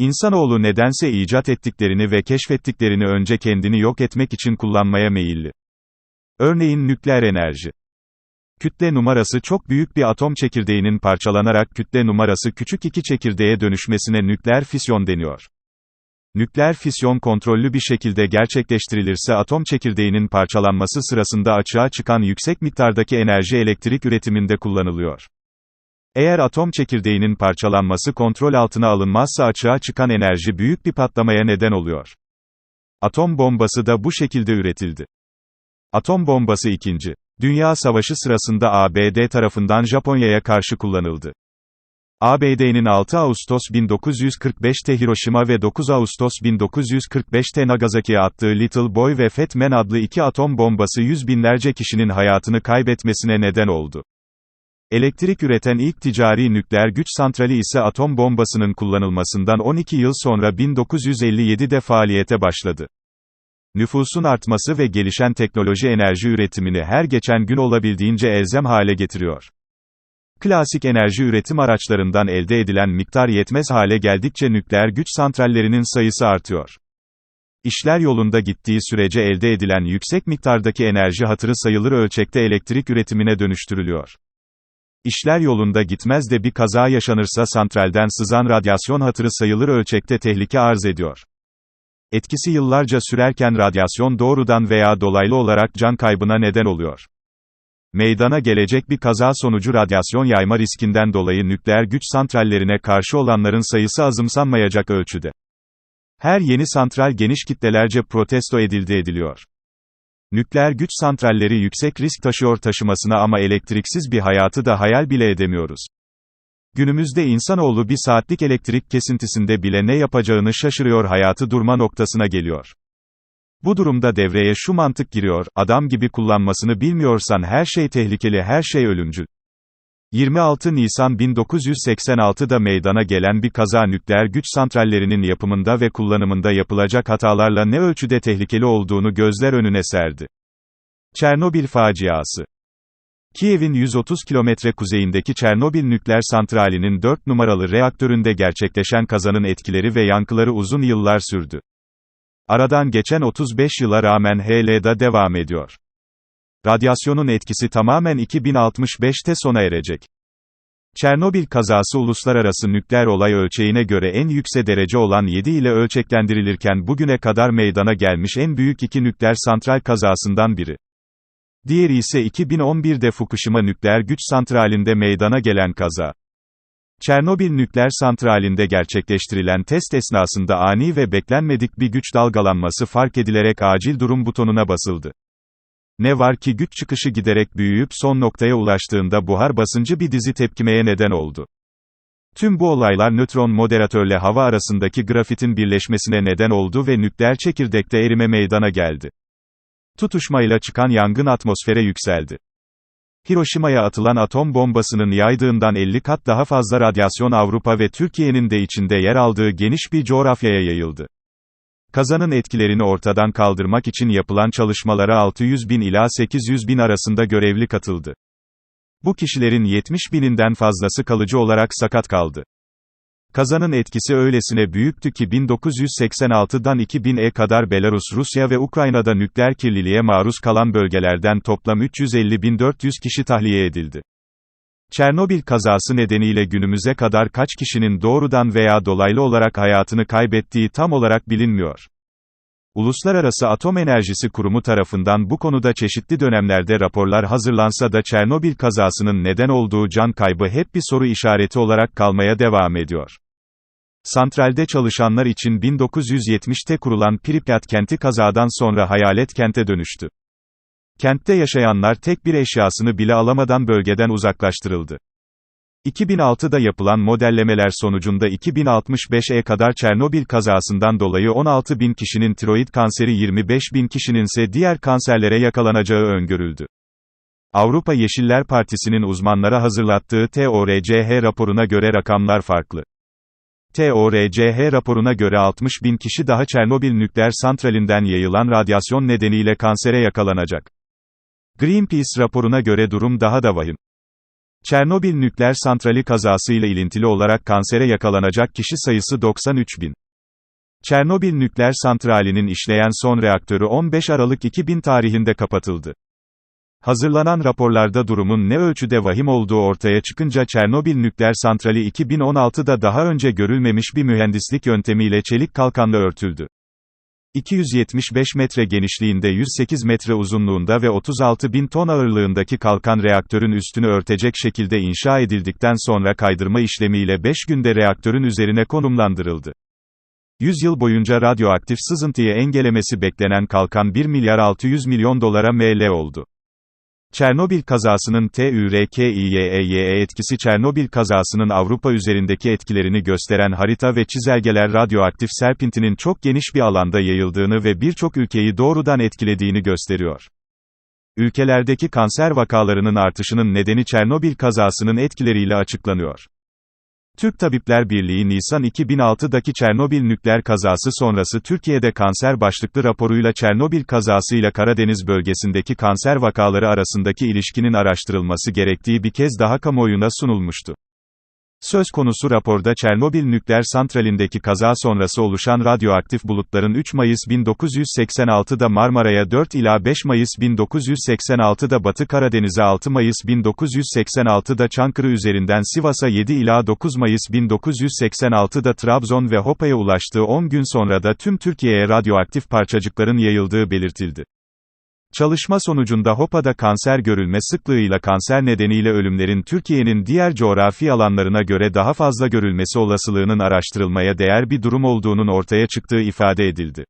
İnsanoğlu nedense icat ettiklerini ve keşfettiklerini önce kendini yok etmek için kullanmaya meyilli. Örneğin nükleer enerji. Kütle numarası çok büyük bir atom çekirdeğinin parçalanarak kütle numarası küçük iki çekirdeğe dönüşmesine nükleer fisyon deniyor. Nükleer fisyon kontrollü bir şekilde gerçekleştirilirse atom çekirdeğinin parçalanması sırasında açığa çıkan yüksek miktardaki enerji elektrik üretiminde kullanılıyor. Eğer atom çekirdeğinin parçalanması kontrol altına alınmazsa açığa çıkan enerji büyük bir patlamaya neden oluyor. Atom bombası da bu şekilde üretildi. Atom bombası 2. Dünya Savaşı sırasında ABD tarafından Japonya'ya karşı kullanıldı. ABD'nin 6 Ağustos 1945'te Hiroşima ve 9 Ağustos 1945'te Nagasaki'ye attığı Little Boy ve Fat Man adlı iki atom bombası yüz binlerce kişinin hayatını kaybetmesine neden oldu. Elektrik üreten ilk ticari nükleer güç santrali ise atom bombasının kullanılmasından 12 yıl sonra 1957'de faaliyete başladı. Nüfusun artması ve gelişen teknoloji enerji üretimini her geçen gün olabildiğince elzem hale getiriyor. Klasik enerji üretim araçlarından elde edilen miktar yetmez hale geldikçe nükleer güç santrallerinin sayısı artıyor. İşler yolunda gittiği sürece elde edilen yüksek miktardaki enerji hatırı sayılır ölçekte elektrik üretimine dönüştürülüyor. İşler yolunda gitmez de bir kaza yaşanırsa santralden sızan radyasyon hatırı sayılır ölçekte tehlike arz ediyor. Etkisi yıllarca sürerken radyasyon doğrudan veya dolaylı olarak can kaybına neden oluyor. Meydana gelecek bir kaza sonucu radyasyon yayma riskinden dolayı nükleer güç santrallerine karşı olanların sayısı azımsanmayacak ölçüde. Her yeni santral geniş kitlelerce protesto edildi ediliyor. Nükleer güç santralleri yüksek risk taşıyor taşımasına ama elektriksiz bir hayatı da hayal bile edemiyoruz. Günümüzde insanoğlu bir saatlik elektrik kesintisinde bile ne yapacağını şaşırıyor hayatı durma noktasına geliyor. Bu durumda devreye şu mantık giriyor, adam gibi kullanmasını bilmiyorsan her şey tehlikeli her şey ölümcül. 26 Nisan 1986'da meydana gelen bir kaza nükleer güç santrallerinin yapımında ve kullanımında yapılacak hatalarla ne ölçüde tehlikeli olduğunu gözler önüne serdi. Çernobil faciası Kiev'in 130 kilometre kuzeyindeki Çernobil nükleer santralinin 4 numaralı reaktöründe gerçekleşen kazanın etkileri ve yankıları uzun yıllar sürdü. Aradan geçen 35 yıla rağmen HL'da devam ediyor. Radyasyonun etkisi tamamen 2065'te sona erecek. Çernobil kazası uluslararası nükleer olay ölçeğine göre en yüksek derece olan 7 ile ölçeklendirilirken bugüne kadar meydana gelmiş en büyük iki nükleer santral kazasından biri. Diğeri ise 2011'de Fukushima nükleer güç santralinde meydana gelen kaza. Çernobil nükleer santralinde gerçekleştirilen test esnasında ani ve beklenmedik bir güç dalgalanması fark edilerek acil durum butonuna basıldı. Ne var ki güç çıkışı giderek büyüyüp son noktaya ulaştığında buhar basıncı bir dizi tepkimeye neden oldu. Tüm bu olaylar nötron moderatörle hava arasındaki grafitin birleşmesine neden oldu ve nükleer çekirdekte erime meydana geldi. Tutuşmayla çıkan yangın atmosfere yükseldi. Hiroşima'ya atılan atom bombasının yaydığından 50 kat daha fazla radyasyon Avrupa ve Türkiye'nin de içinde yer aldığı geniş bir coğrafyaya yayıldı. Kazanın etkilerini ortadan kaldırmak için yapılan çalışmalara 600 bin ila 800 bin arasında görevli katıldı. Bu kişilerin 70 bininden fazlası kalıcı olarak sakat kaldı. Kazanın etkisi öylesine büyüktü ki 1986'dan 2000'e kadar Belarus, Rusya ve Ukrayna'da nükleer kirliliğe maruz kalan bölgelerden toplam 350.400 kişi tahliye edildi. Çernobil kazası nedeniyle günümüze kadar kaç kişinin doğrudan veya dolaylı olarak hayatını kaybettiği tam olarak bilinmiyor. Uluslararası Atom Enerjisi Kurumu tarafından bu konuda çeşitli dönemlerde raporlar hazırlansa da Çernobil kazasının neden olduğu can kaybı hep bir soru işareti olarak kalmaya devam ediyor. Santralde çalışanlar için 1970'te kurulan Pripyat kenti kazadan sonra hayalet kente dönüştü. Kentte yaşayanlar tek bir eşyasını bile alamadan bölgeden uzaklaştırıldı. 2006'da yapılan modellemeler sonucunda 2065'e kadar Çernobil kazasından dolayı 16 bin kişinin tiroid kanseri 25 bin kişinin ise diğer kanserlere yakalanacağı öngörüldü. Avrupa Yeşiller Partisi'nin uzmanlara hazırlattığı TORCH raporuna göre rakamlar farklı. TORCH raporuna göre 60 bin kişi daha Çernobil nükleer santralinden yayılan radyasyon nedeniyle kansere yakalanacak. Greenpeace raporuna göre durum daha da vahim. Çernobil nükleer santrali kazasıyla ilintili olarak kansere yakalanacak kişi sayısı 93 bin. Çernobil nükleer santralinin işleyen son reaktörü 15 Aralık 2000 tarihinde kapatıldı. Hazırlanan raporlarda durumun ne ölçüde vahim olduğu ortaya çıkınca Çernobil nükleer santrali 2016'da daha önce görülmemiş bir mühendislik yöntemiyle çelik kalkanla örtüldü. 275 metre genişliğinde 108 metre uzunluğunda ve 36 bin ton ağırlığındaki kalkan reaktörün üstünü örtecek şekilde inşa edildikten sonra kaydırma işlemiyle 5 günde reaktörün üzerine konumlandırıldı. 100 yıl boyunca radyoaktif sızıntıyı engelemesi beklenen kalkan 1 milyar 600 milyon dolara ML oldu. Çernobil kazasının TÜRKİYE'ye etkisi Çernobil kazasının Avrupa üzerindeki etkilerini gösteren harita ve çizelgeler radyoaktif serpintinin çok geniş bir alanda yayıldığını ve birçok ülkeyi doğrudan etkilediğini gösteriyor. Ülkelerdeki kanser vakalarının artışının nedeni Çernobil kazasının etkileriyle açıklanıyor. Türk Tabipler Birliği Nisan 2006'daki Çernobil nükleer kazası sonrası Türkiye'de kanser başlıklı raporuyla Çernobil kazasıyla Karadeniz bölgesindeki kanser vakaları arasındaki ilişkinin araştırılması gerektiği bir kez daha kamuoyuna sunulmuştu. Söz konusu raporda Çernobil nükleer santralindeki kaza sonrası oluşan radyoaktif bulutların 3 Mayıs 1986'da Marmara'ya 4 ila 5 Mayıs 1986'da Batı Karadeniz'e 6 Mayıs 1986'da Çankırı üzerinden Sivas'a 7 ila 9 Mayıs 1986'da Trabzon ve Hopa'ya ulaştığı 10 gün sonra da tüm Türkiye'ye radyoaktif parçacıkların yayıldığı belirtildi. Çalışma sonucunda Hopa'da kanser görülme sıklığıyla kanser nedeniyle ölümlerin Türkiye'nin diğer coğrafi alanlarına göre daha fazla görülmesi olasılığının araştırılmaya değer bir durum olduğunun ortaya çıktığı ifade edildi.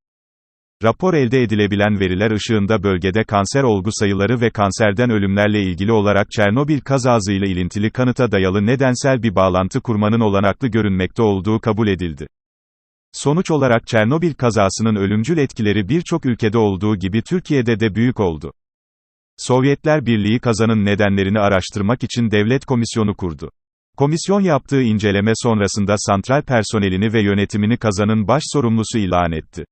Rapor elde edilebilen veriler ışığında bölgede kanser olgu sayıları ve kanserden ölümlerle ilgili olarak Çernobil kazasıyla ilintili kanıta dayalı nedensel bir bağlantı kurmanın olanaklı görünmekte olduğu kabul edildi. Sonuç olarak Çernobil kazasının ölümcül etkileri birçok ülkede olduğu gibi Türkiye'de de büyük oldu. Sovyetler Birliği kazanın nedenlerini araştırmak için devlet komisyonu kurdu. Komisyon yaptığı inceleme sonrasında santral personelini ve yönetimini kazanın baş sorumlusu ilan etti.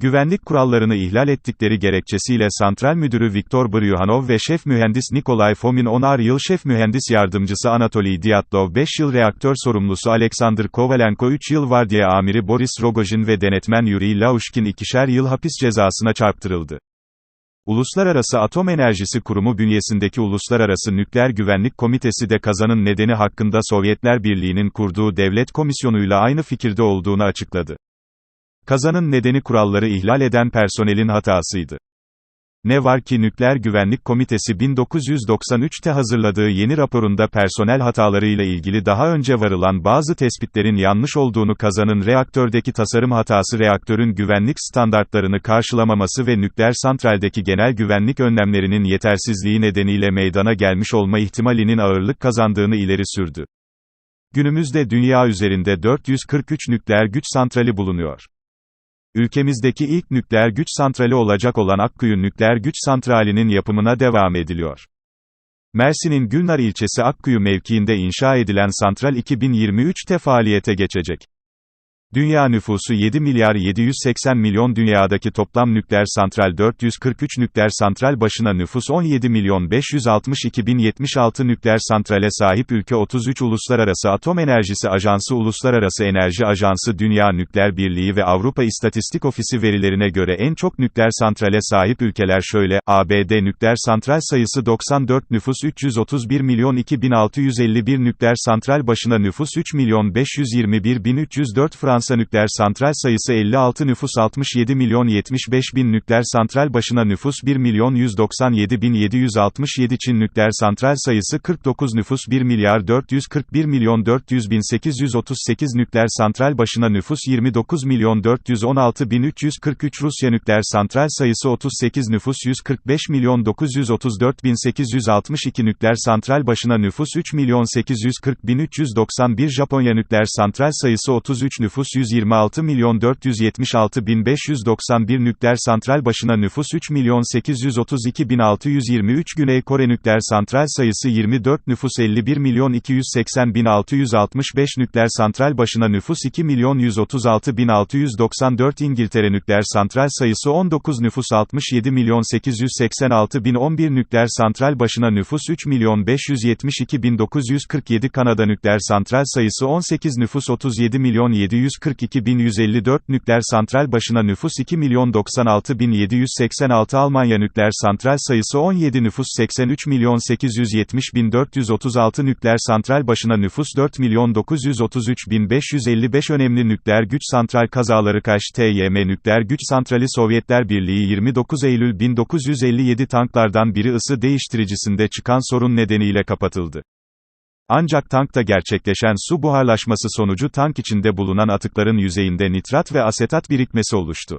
Güvenlik kurallarını ihlal ettikleri gerekçesiyle santral müdürü Viktor Bryuhanov ve şef mühendis Nikolay Fomin 10'ar yıl şef mühendis yardımcısı Anatoly Dyatlov 5 yıl reaktör sorumlusu Alexander Kovalenko 3 yıl vardiya amiri Boris Rogojin ve denetmen Yuri Laushkin ikişer yıl hapis cezasına çarptırıldı. Uluslararası Atom Enerjisi Kurumu bünyesindeki Uluslararası Nükleer Güvenlik Komitesi de kazanın nedeni hakkında Sovyetler Birliği'nin kurduğu devlet komisyonuyla aynı fikirde olduğunu açıkladı. Kazanın nedeni kuralları ihlal eden personelin hatasıydı. Ne var ki Nükleer Güvenlik Komitesi 1993'te hazırladığı yeni raporunda personel hatalarıyla ilgili daha önce varılan bazı tespitlerin yanlış olduğunu kazanın reaktördeki tasarım hatası reaktörün güvenlik standartlarını karşılamaması ve nükleer santraldeki genel güvenlik önlemlerinin yetersizliği nedeniyle meydana gelmiş olma ihtimalinin ağırlık kazandığını ileri sürdü. Günümüzde dünya üzerinde 443 nükleer güç santrali bulunuyor. Ülkemizdeki ilk nükleer güç santrali olacak olan Akkuyu Nükleer Güç Santrali'nin yapımına devam ediliyor. Mersin'in Gülnar ilçesi Akkuyu mevkiinde inşa edilen santral 2023'te faaliyete geçecek. Dünya nüfusu 7 milyar 780 milyon dünyadaki toplam nükleer santral 443 nükleer santral başına nüfus 17 milyon 562 bin 76 nükleer santrale sahip ülke 33 Uluslararası Atom Enerjisi Ajansı Uluslararası Enerji Ajansı Dünya Nükleer Birliği ve Avrupa İstatistik Ofisi verilerine göre en çok nükleer santrale sahip ülkeler şöyle, ABD nükleer santral sayısı 94 nüfus 331 milyon 2651 nükleer santral başına nüfus 3 milyon 521 bin 304 Fransa Fransa nükleer santral sayısı 56 nüfus 67 milyon 75 bin nükleer santral başına nüfus 1 milyon 197 bin 767 Çin nükleer santral sayısı 49 nüfus 1 milyar 441 milyon 400 bin 838 nükleer santral başına nüfus 29 milyon 416 bin 343 Rusya nükleer santral sayısı 38 nüfus 145 milyon 934 bin 862 nükleer santral başına nüfus 3 milyon 840 bin 391 Japonya nükleer santral sayısı 33 nüfus 126 milyon 476 bin 591 nükleer santral başına nüfus 3 milyon 832 bin 623 Güney Kore nükleer santral sayısı 24 nüfus 51 milyon 280 bin 665 nükleer santral başına nüfus 2 milyon 136 bin 694 İngiltere nükleer santral sayısı 19 nüfus 67 milyon 886 bin 11 nükleer santral başına nüfus 3 milyon 572 bin 947 Kanada nükleer santral sayısı 18 nüfus 37 milyon 700 142.154 nükleer santral başına nüfus 2.096.786 Almanya nükleer santral sayısı 17 nüfus 83.870.436 nükleer santral başına nüfus 4.933.555 önemli nükleer güç santral kazaları Kaş TYM nükleer güç santrali Sovyetler Birliği 29 Eylül 1957 tanklardan biri ısı değiştiricisinde çıkan sorun nedeniyle kapatıldı. Ancak tankta gerçekleşen su buharlaşması sonucu tank içinde bulunan atıkların yüzeyinde nitrat ve asetat birikmesi oluştu.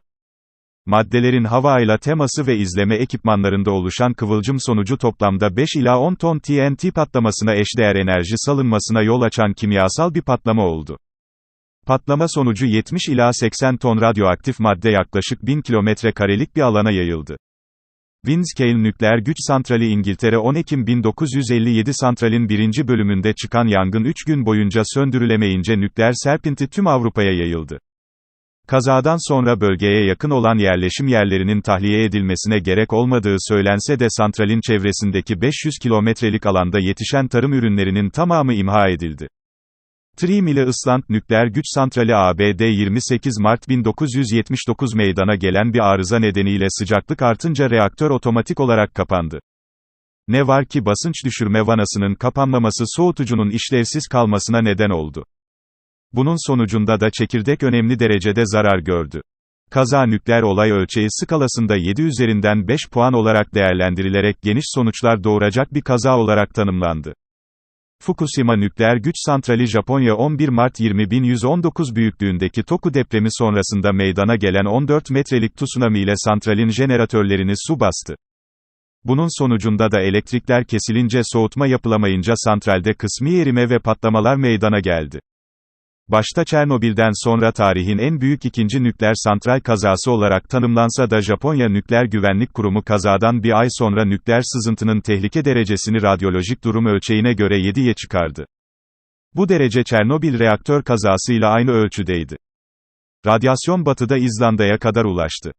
Maddelerin havayla teması ve izleme ekipmanlarında oluşan kıvılcım sonucu toplamda 5 ila 10 ton TNT patlamasına eşdeğer enerji salınmasına yol açan kimyasal bir patlama oldu. Patlama sonucu 70 ila 80 ton radyoaktif madde yaklaşık 1000 kilometre karelik bir alana yayıldı. Windscale Nükleer Güç Santrali İngiltere 10 Ekim 1957 santralin birinci bölümünde çıkan yangın 3 gün boyunca söndürülemeyince nükleer serpinti tüm Avrupa'ya yayıldı. Kazadan sonra bölgeye yakın olan yerleşim yerlerinin tahliye edilmesine gerek olmadığı söylense de santralin çevresindeki 500 kilometrelik alanda yetişen tarım ürünlerinin tamamı imha edildi. Trim ile Island Nükleer Güç Santrali ABD 28 Mart 1979 meydana gelen bir arıza nedeniyle sıcaklık artınca reaktör otomatik olarak kapandı. Ne var ki basınç düşürme vanasının kapanmaması soğutucunun işlevsiz kalmasına neden oldu. Bunun sonucunda da çekirdek önemli derecede zarar gördü. Kaza nükleer olay ölçeği skalasında 7 üzerinden 5 puan olarak değerlendirilerek geniş sonuçlar doğuracak bir kaza olarak tanımlandı. Fukushima nükleer güç santrali Japonya 11 Mart 20119 büyüklüğündeki Toku depremi sonrasında meydana gelen 14 metrelik tsunami ile santralin jeneratörlerini su bastı. Bunun sonucunda da elektrikler kesilince soğutma yapılamayınca santralde kısmi erime ve patlamalar meydana geldi. Başta Çernobil'den sonra tarihin en büyük ikinci nükleer santral kazası olarak tanımlansa da Japonya Nükleer Güvenlik Kurumu kazadan bir ay sonra nükleer sızıntının tehlike derecesini radyolojik durum ölçeğine göre 7'ye çıkardı. Bu derece Çernobil reaktör kazasıyla aynı ölçüdeydi. Radyasyon batıda İzlanda'ya kadar ulaştı.